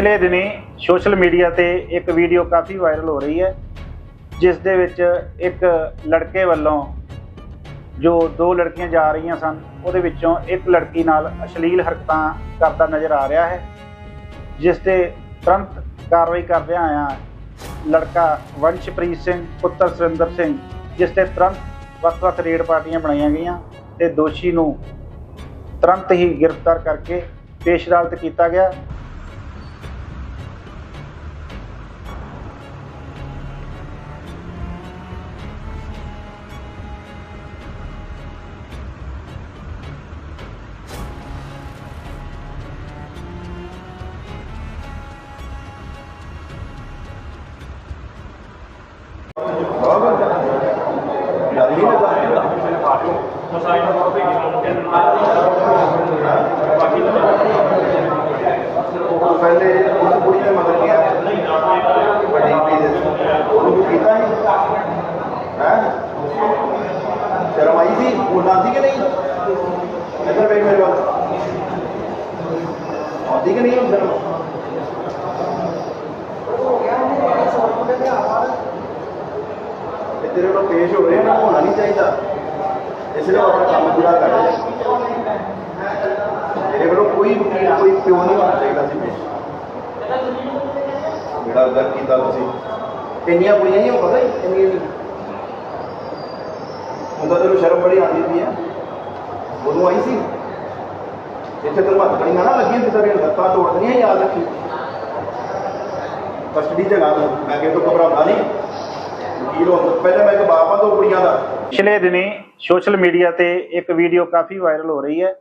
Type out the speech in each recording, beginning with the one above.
ਪਿਛਲੇ ਦਿਨੀ social media ਤੇ ਇੱਕ ਵੀਡੀਓ ਕਾਫੀ ਵਾਇਰਲ ਹੋ ਰਹੀ ਹੈ, ਜਿਸ ਦੇ ਵਿੱਚ ਇੱਕ ਲੜਕੇ ਵੱਲੋਂ ਜੋ ਦੋ ਲੜਕੀਆਂ ਜਾ ਰਹੀਆਂ ਸਨ, ਉਹਦੇ ਵਿੱਚੋਂ ਇੱਕ ਲੜਕੀ ਨਾਲ ਅਸ਼ਲੀਲ ਹਰਕਤਾਂ ਕਰਦਾ ਨਜ਼ਰ ਆ ਰਿਹਾ ਹੈ, ਜਿਸ ਤੇ ਤੁਰੰਤ ਕਾਰਵਾਈ ਕਰਦਿਆਂ ਆਇਆ ਲੜਕਾ ਵੰਸ਼ਪ੍ਰੀਤ ਸਿੰਘ, ਪੁੱਤਰ ਸੁਰਿੰਦਰ ਸਿੰਘ, ਜਿਸ ਤੇ ਤੁਰੰਤ ਵੱਖ-ਵੱਖ ਰੇਡ ਪਾਰਟੀਆਂ ਬਣਾਈਆਂ ਗਈਆਂ ਤੇ ਦੋਸ਼ੀ ਨੂੰ ਤੁਰੰਤ ਹੀ ਗ੍ਰਿਫਤਾਰ ਕਰਕੇ ਪੇਸ਼ ਅਦਾਲਤ ਕੀਤਾ ਗਿਆ। ਪਹਿਲੇ ਉਸ ਕੁੜੀ ਨੇ ਮਦਦ ਕੀਤਾ ਵੱਡੀ ਕੁੜੀ ਦੇ ਉਹਨੂੰ ਕੀਤਾ ਹੀ ਹੈ ਸ਼ਰਮ ਆਈ ਸੀ ਬੋਲਣਾ ਸੀ ਕਿ ਨਹੀਂ ਇੱਧਰ ਵੇਖ ਮੇਰੇ ਵੱਲ ਆਉਂਦੀ ਕਿ ਨਹੀਂ ਉਹ ਸ਼ਰਮ ਇਹ ਤੇਰੇ ਕੋਲ ਪੇਸ਼ ਹੋ ਰਿਹਾ ਨਾ ਹੋਣਾ ਨਹੀਂ ਚਾਹੀਦਾ। ਇਸ ਲਈ ਆਪਣਾ ਕੰਮ ਪੂਰਾ ਕਰ ਰਿਹਾ ਕੋਲ ਕੋਈ ਕੋਈ ਪਿਓ ਨਹੀਂ ਹੋਣਾ ਚਾਹੀਦਾ ਸੀ ਪੇਸ਼। ਜਿਹੜਾ ਗਲਤ ਕੀਤਾ ਤੁਸੀਂ। ਇੰਨੀਆਂ ਕੁੜੀਆਂ ਨਹੀਂ ਪਤਾ ਇੰਨੀਆਂ ਨਹੀਂ। ਹੁੰਦਾ ਤੈਨੂੰ ਸ਼ਰਮ ਬੜੀ ਆਉਂਦੀ ਪਈ ਹੈ ਉਦੋਂ ਆਈ ਸੀ। ਇੱਥੇ ਤੈਨੂੰ ਹੱਥ ਕੜੀਆਂ ਨਾ ਲੱਗੀਆਂ ਤੇ ਤੇਰੇ ਲੱਤਾਂ ਤੋੜਦੀਆਂ, ਯਾਦ ਰੱਖੀ। ਕਸਟਡੀ ਜਗ੍ਹਾ ਤੋਂ। ਮੈਂ ਕਿਹਾ ਤੂੰ ਘਬਰਾਉਂਦਾ ਨਹੀਂ। ਵਕੀਲ ਪਹਿਲਾਂ ਮੈਂ ਇੱਕ ਬਾਪ ਹਾਂ ਦੋ ਕੁੜੀਆਂ ਦਾ। ਪਿਛਲੇ ਦਿਨੀ ਸੋਸ਼ਲ ਮੀਡੀਆ ਤੇ ਇੱਕ ਵੀਡੀਓ ਕਾਫੀ ਵਾਇਰਲ ਹੋ ਰਹੀ ਹੈ,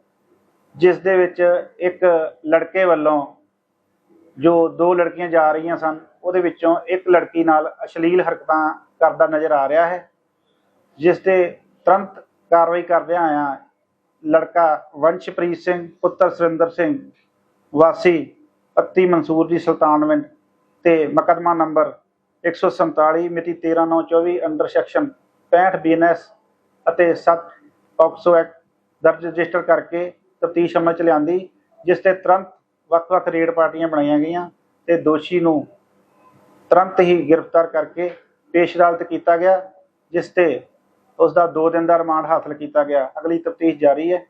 ਜਿਸ ਦੇ ਵਿੱਚ ਇੱਕ ਲੜਕੇ ਵੱਲੋਂ ਜੋ ਦੋ ਲੜਕੀਆਂ ਜਾ ਰਹੀਆਂ ਸਨ, ਉਹਦੇ ਵਿੱਚੋਂ ਇੱਕ ਲੜਕੀ ਨਾਲ ਅਸ਼ਲੀਲ ਹਰਕਤਾਂ ਕਰਦਾ ਨਜ਼ਰ ਆ ਰਿਹਾ ਹੈ, ਜਿਸ ਤੇ ਤੁਰੰਤ ਕਾਰਵਾਈ ਕਰਦਿਆਂ ਆਇਆ ਲੜਕਾ ਵੰਸ਼ਪ੍ਰੀਤ ਸਿੰਘ, ਪੁੱਤਰ ਸੁਰਿੰਦਰ ਸਿੰਘ, ਵਾਸੀ ਪੱਤੀ ਮਨਸੂਰ ਦੀ ਸੁਲਤਾਨਵਿੰਡ ਤੇ ਮੁਕੱਦਮਾ ਨੰਬਰ 147 ਮਿਤੀ 13924 ਅੰਡਰ ਸੈਕਸ਼ਨ 65 ਬੀਐਨਐਸ ਅਤੇ 7 ਪੌਕਸੋ ਐਕਟ ਦਰਜ ਰਜਿਸਟਰ ਕਰਕੇ ਤਫਤੀਸ਼ ਅਮਲ ਚ ਲਿਆਂਦੀ, ਜਿਸ ਤੇ ਤੁਰੰਤ ਵੱਖ-ਵੱਖ ਰੇਡ ਪਾਰਟੀਆਂ ਬਣਾਈਆਂ ਗਈਆਂ ਤੇ ਦੋਸ਼ੀ ਨੂੰ ਤੁਰੰਤ ਹੀ ਗ੍ਰਿਫਤਾਰ ਕਰਕੇ ਪੇਸ਼ ਅਦਾਲਤ ਕੀਤਾ ਗਿਆ, ਜਿਸ ਤੇ ਉਸ ਦਾ 2 ਦਿਨ ਦਾ ਰਿਮਾਂਡ ਹਾਸਲ ਕੀਤਾ ਗਿਆ। ਅਗਲੀ ਤਫਤੀਸ਼ ਜਾਰੀ ਹੈ।